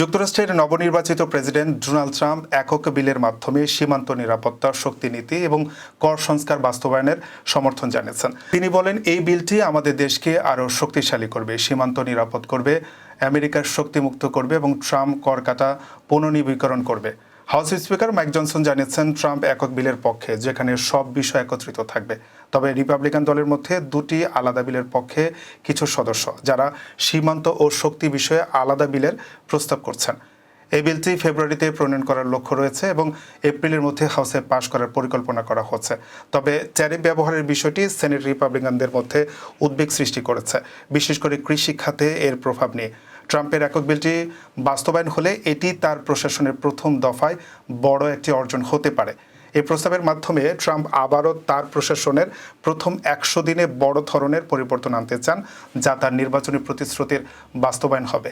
যুক্তরাষ্ট্রের নবনির্বাচিত president Donald Trump একক বিলের মাধ্যমে সীমান্ত নিরাপত্তার শক্তি নীতি এবং কর সংস্কার বাস্তবায়নের সমর্থন জানিয়েছেন। তিনি বলেন, এই বিলটি আমাদের দেশকে আরও শক্তিশালী করবে, সীমান্ত নিরাপদ করবে, আমেরিকার শক্তিমুক্ত করবে এবং ট্রাম্প কর কাটা করবে। হাউস স্পিকার মাইক জনসন জানিয়েছেন, ট্রাম্প একক বিলের পক্ষে যেখানে সব বিষয় একত্রিত থাকবে। তবে রিপাবলিকান দলের মধ্যে দুটি আলাদা বিলের পক্ষে কিছু সদস্য, যারা সীমান্ত ও শক্তি বিষয়ে আলাদা বিলের প্রস্তাব করছেন। এই বিলটি ফেব্রুয়ারিতে প্রণয়ন করার লক্ষ্য রয়েছে এবং এপ্রিলের মধ্যে হাউসে পাশ করার পরিকল্পনা করা হচ্ছে। তবে ট্যারিফ ব্যবহারের বিষয়টি সেনেট রিপাবলিকানদের মধ্যে উদ্বেগ সৃষ্টি করেছে, বিশেষ করে কৃষি খাতে এর প্রভাব নিয়ে। ট্রাম্পের একক বিলটি বাস্তবায়ন হলে এটি তার প্রশাসনের প্রথম দফায় বড় একটি অর্জন হতে পারে। এই প্রস্তাবের মাধ্যমে ট্রাম্প আবারও তার প্রশাসনের প্রথম একশো দিনে বড় ধরনের পরিবর্তন আনতে চান, যা তার নির্বাচনী প্রতিশ্রুতির বাস্তবায়ন হবে।